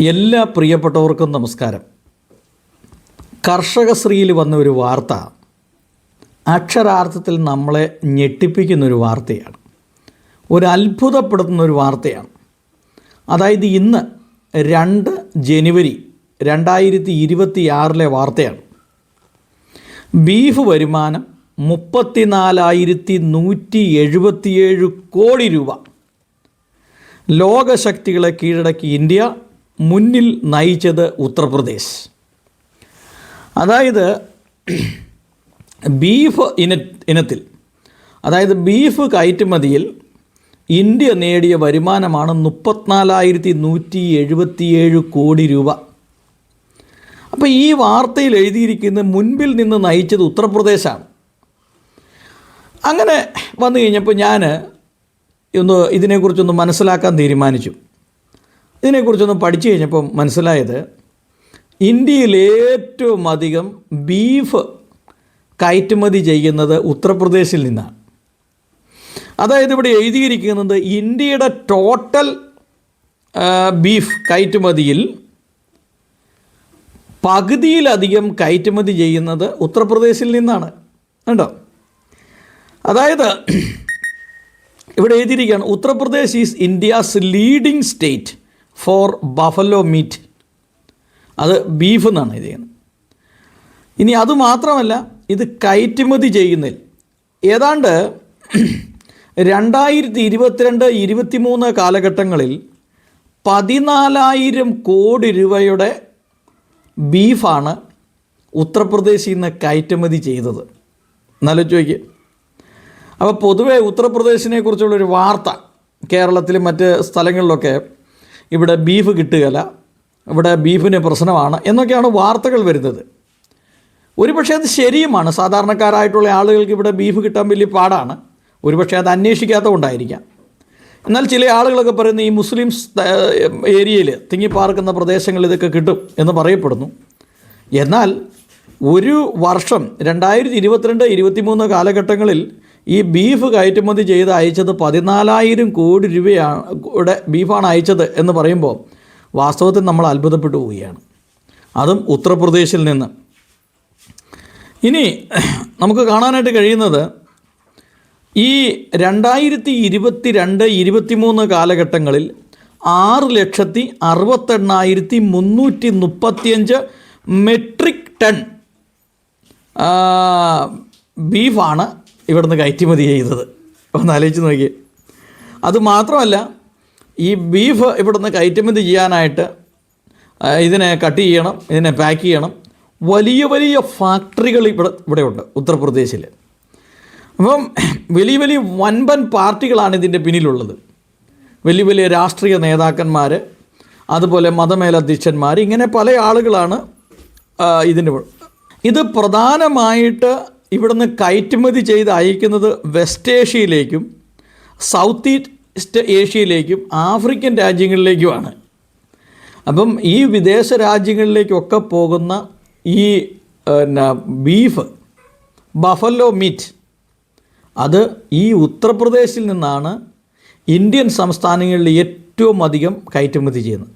എല്ലാ പ്രിയപ്പെട്ടവർക്കും നമസ്കാരം. കർഷകശ്രീയിൽ വന്ന ഒരു വാർത്ത അക്ഷരാർത്ഥത്തിൽ നമ്മളെ ഞെട്ടിപ്പിക്കുന്നൊരു വാർത്തയാണ്. ഒരു അത്ഭുതപ്പെടുത്തുന്ന ഒരു വാർത്തയാണ്. അതായത് ഇന്ന് രണ്ട് ജനുവരി രണ്ടായിരത്തി ഇരുപത്തി ആറിലെ വാർത്തയാണ്. ബീഫ് വരുമാനം മുപ്പത്തിനാലായിരത്തി നൂറ്റി എഴുപത്തിയേഴ് കോടി രൂപ. ലോകശക്തികളെ കീഴടക്കി ഇന്ത്യ മുന്നിൽ നയിച്ചത് ഉത്തർപ്രദേശ്. അതായത് ബീഫ് ഇന ഇനത്തിൽ അതായത് ബീഫ് കയറ്റുമതിയിൽ ഇന്ത്യ നേടിയ വരുമാനമാണ് മുപ്പത്തിനാലായിരത്തി നൂറ്റി എഴുപത്തിയേഴ് കോടി രൂപ. അപ്പോൾ ഈ വാർത്തയിൽ എഴുതിയിരിക്കുന്ന മുൻപിൽ നിന്ന് നയിച്ചത് ഉത്തർപ്രദേശാണ്. അങ്ങനെ വന്നു കഴിഞ്ഞപ്പോൾ ഞാൻ ഒന്ന് ഇതിനെക്കുറിച്ചൊന്ന് മനസ്സിലാക്കാൻ തീരുമാനിച്ചു. ഇതിനെക്കുറിച്ചൊന്ന് പഠിച്ചു കഴിഞ്ഞപ്പോൾ മനസ്സിലായത് ഇന്ത്യയിൽ ഏറ്റവും അധികം ബീഫ് കയറ്റുമതി ചെയ്യുന്നത് ഉത്തർപ്രദേശിൽ നിന്നാണ്. അതായത് ഇവിടെ എഴുതിയിരിക്കുന്നത് ഇന്ത്യയുടെ ടോട്ടൽ ബീഫ് കയറ്റുമതിയിൽ പകുതിയിലധികം കയറ്റുമതി ചെയ്യുന്നത് ഉത്തർപ്രദേശിൽ നിന്നാണ്. കണ്ടോ? അതായത് ഇവിടെ എഴുതിയിരിക്കുകയാണ് Uttar Pradesh is India's leading state for buffalo meat. അത് ബീഫ് എന്നാണ് എഴുതിയത് ഇനി അതുമാത്രമല്ല ഇത് കയറ്റുമതി ചെയ്യുന്നതിൽ. ഏതാണ്ട് രണ്ടായിരത്തി ഇരുപത്തിരണ്ട് ഇരുപത്തിമൂന്ന് കാലഘട്ടങ്ങളിൽ പതിനാലായിരം കോടി രൂപയുടെ ബീഫാണ് ഉത്തർപ്രദേശിൽ നിന്ന് കയറ്റുമതി ചെയ്തത്. എന്നാലും ചോദിക്കുക അപ്പോൾ പൊതുവേ ഉത്തർപ്രദേശിനെ കുറിച്ചുള്ളൊരു വാർത്ത കേരളത്തിലും മറ്റ് സ്ഥലങ്ങളിലൊക്കെ ഇവിടെ ബീഫ് കിട്ടുകയില്ല. ഇവിടെ ബീഫിന് പ്രശ്നമാണ് എന്നൊക്കെയാണ് വാർത്തകൾ വരുന്നത്. ഒരുപക്ഷെ അത് ശരിയുമാണ്. സാധാരണക്കാരായിട്ടുള്ള ആളുകൾക്ക് ഇവിടെ ബീഫ് കിട്ടാൻ വലിയ പാടാണ്. ഒരുപക്ഷെ അത് അന്വേഷിക്കാത്തതുകൊണ്ടായിരിക്കാം എന്നാൽ ചില ആളുകളൊക്കെ പറയുന്ന ഈ മുസ്ലിം ഏരിയയിൽ തിങ്ങിപ്പാർക്കുന്ന പ്രദേശങ്ങളിൽ ഇതൊക്കെ കിട്ടും എന്ന് പറയപ്പെടുന്നു. എന്നാൽ ഒരു വർഷം രണ്ടായിരത്തി ഇരുപത്തിരണ്ട് ഇരുപത്തിമൂന്ന് കാലഘട്ടങ്ങളിൽ ഈ ബീഫ് കയറ്റുമതി ചെയ്ത് അയച്ചത് പതിനാലായിരം കോടി രൂപയാണ് കൂടെ ബീഫാണ് അയച്ചത് എന്ന് പറയുമ്പോൾ വാസ്തവത്തിൽ നമ്മൾ അത്ഭുതപ്പെട്ടു പോവുകയാണ്. അതും ഉത്തർപ്രദേശിൽ നിന്ന്. ഇനി നമുക്ക് കാണാനായിട്ട് കഴിയുന്നത് ഈ രണ്ടായിരത്തി ഇരുപത്തി രണ്ട് ഇരുപത്തിമൂന്ന് കാലഘട്ടങ്ങളിൽ ആറ് ലക്ഷത്തി അറുപത്തെണ്ണായിരത്തി മുന്നൂറ്റി മുപ്പത്തിയഞ്ച് മെട്രിക് ടൺ ബീഫാണ് ഇവിടുന്ന് കയറ്റുമതി ചെയ്തത് ഒന്ന് ആലോചിച്ച് നോക്കിയേ. അതുമാത്രമല്ല ഈ ബീഫ് ഇവിടുന്ന് കയറ്റുമതി ചെയ്യാനായിട്ട് ഇതിനെ കട്ട് ചെയ്യണം ഇതിനെ പാക്ക് ചെയ്യണം. വലിയ വലിയ ഫാക്ടറികൾ ഇവിടെ ഇവിടെയുണ്ട് ഉത്തർപ്രദേശിൽ അപ്പം വലിയ വലിയ വൻപൻ പാർട്ടികളാണ് ഇതിന്റെ പിന്നിലുള്ളത്. വലിയ വലിയ രാഷ്ട്രീയ നേതാക്കന്മാർ അതുപോലെ മതമേലധ്യക്ഷന്മാർ ഇങ്ങനെ പല ആളുകളാണ് ഇതിന്റെ ഇത് പ്രധാനമായിട്ട് ഇവിടുന്ന് കയറ്റുമതി ചെയ്ത് അയക്കുന്നത് വെസ്റ്റ് ഏഷ്യയിലേക്കും സൗത്ത് ഈസ്റ്റ് ഏഷ്യയിലേക്കും ആഫ്രിക്കൻ രാജ്യങ്ങളിലേക്കുമാണ്. അപ്പം ഈ വിദേശ രാജ്യങ്ങളിലേക്കൊക്കെ പോകുന്ന ഈ പിന്നെ ബീഫ് ബഫല്ലോ മീറ്റ് അത് ഈ ഉത്തർപ്രദേശിൽ നിന്നാണ് ഇന്ത്യൻ സംസ്ഥാനങ്ങളിൽ ഏറ്റവും അധികം കയറ്റുമതി ചെയ്യുന്നത്.